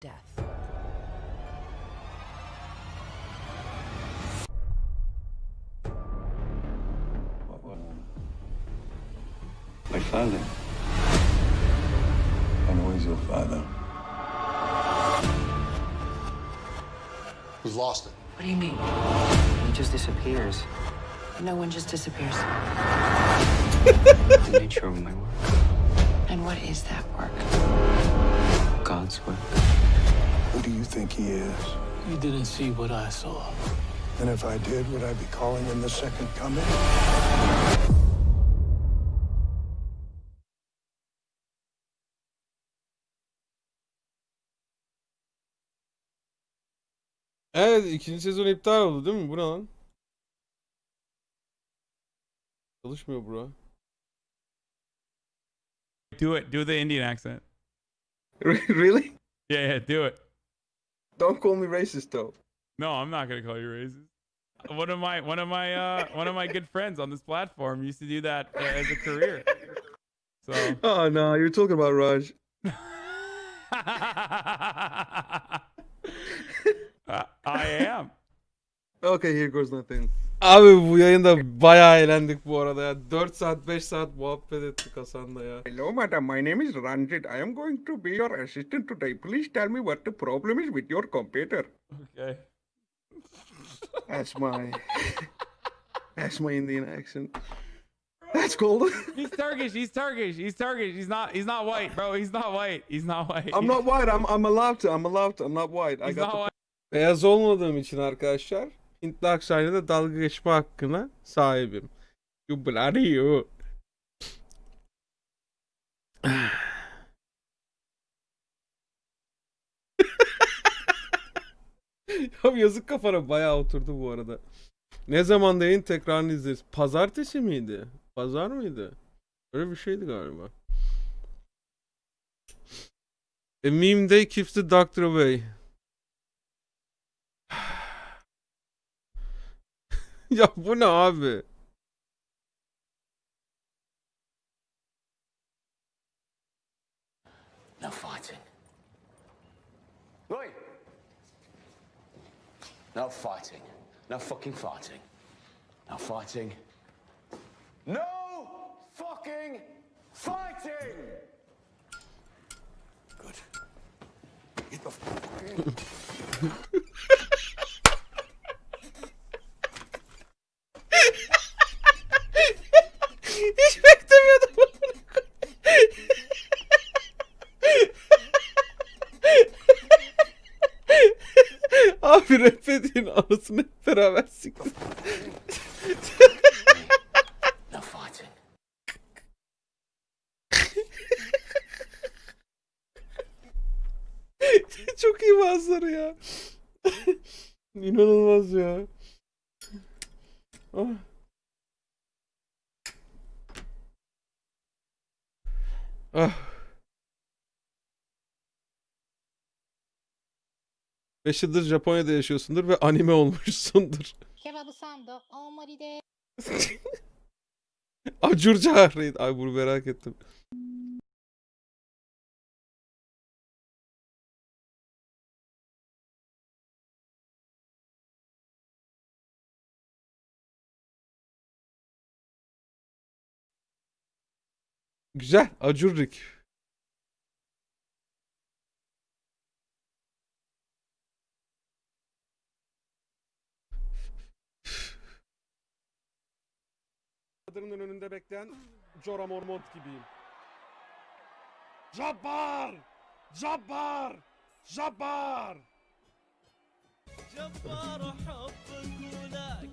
death. What, what? My father. And who is your father? We've lost it. What do you mean? He just disappears. No one just disappears. The nature of my work. And what is that work? God's work. Who do you think he is? You didn't see what I saw. And if I did, would I be calling him the second coming? Evet ikinci sezon iptal oldu değil mi? Bu ne lan? Çalışmıyor bura. Do it. Do the Indian accent. Really? Yeah, yeah, do it. Don't call me racist though. No, I'm not gonna call you racist. One of my one of my uh one of my good friends on this platform used to do that uh, as a career. So Oh no, you're talking about Raj. I I am. Okay, here goes nothing. Abi bu yayında bayağı eğlendik bu arada ya. 4 saat 5 saat muhabbet ettik Hasan'la ya. Hello, madam. My name is Ranjit. I am going to be your assistant today. Please tell me what the problem is with your computer. Okay. That's my that's my Indian accent. That's cool. He's Turkish. He's Turkish. He's Turkish. He's not. He's not white, bro. He's not white. He's not white. I'm not white. I'm I'm allowed to. I'm allowed to. I'm not white. I He's got not the white. Beyaz olmadığım için arkadaşlar Hintli aksanıyla da dalga geçme hakkına sahibim. You bloody you. ya yazık kafana bayağı oturdu bu arada. Ne zaman yayın tekrarını izleriz? Pazartesi miydi? Pazar mıydı? Öyle bir şeydi galiba. A meme day keeps the doctor away. ya bu ne abi? No fighting. Right. No fighting. No fucking fighting. No fighting. No fucking fighting! Good. Get the fuck Ediyorsun anasını hep beraber siktir. Çok iyi bazıları ya. İnanılmaz ya. Ah. Ah. Beş yıldır Japonya'da yaşıyorsundur ve anime olmuşsundur. Kebabı sandı. Omaride. Acur Cahreyn. Ay bunu merak ettim. Güzel. Acurrik. Kadının önünde bekleyen Jorah Mormont gibiyim. Jabbar! Jabbar! Jabbar!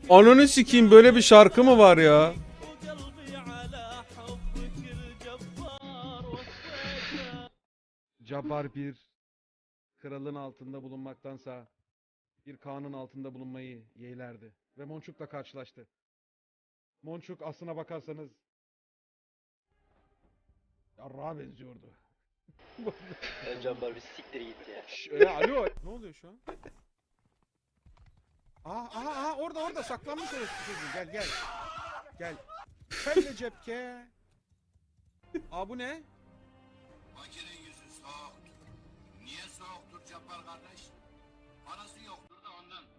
Ananı sikeyim böyle bir şarkı mı var ya? Cabbar bir kralın altında bulunmaktansa bir kanun altında bulunmayı yeğlerdi. Ve Monçuk'la karşılaştı. Monçuk aslına bakarsanız yarrağa benziyordu. Cabbar bir siktir git ya. Şş, e, alo. ne oluyor şu an? Aa, aa, aa orada orada saklanmış orası çocuğu. Gel gel. Gel. Pelle cepke. Aa bu ne? Makinenin yüzü soğuk. Niye soğuktur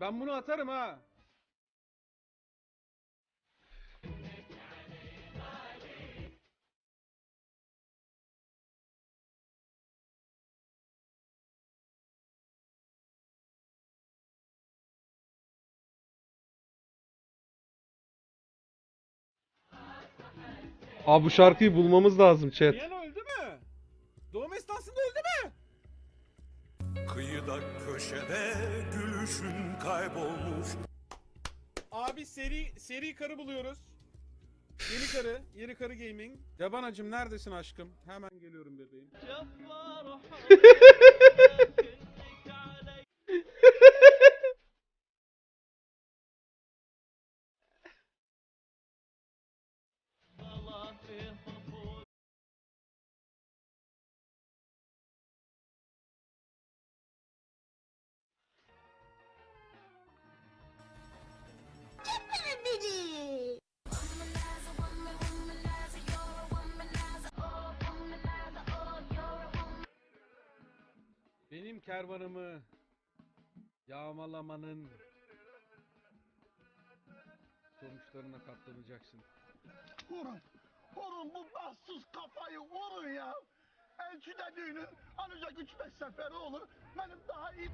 Ben bunu atarım ha. Abi bu şarkıyı bulmamız lazım chat. Piano öldü mü? Doğum esnasında öldü mü? Kıyıda köşede gülüşün kaybolmuş. Abi seri seri karı buluyoruz. Yeni karı, yeni karı gaming. Yabanacım neredesin aşkım? Hemen geliyorum bebeğim. Benim kervanımı yağmalamanın sonuçlarına katlanacaksın. Vurun. Vurun bu bahtsız kafayı vurun ya. Elçi dediğinin ancak 3-5 seferi olur. Benim daha iyi...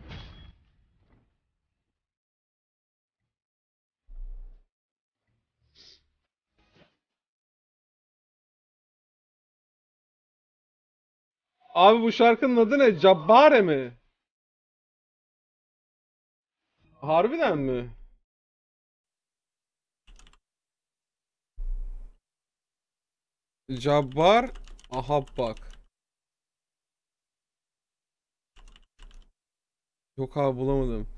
Abi bu şarkının adı ne? Cabbare mi? Harbiden mi? Cabbar Ahabbak. Yok abi bulamadım.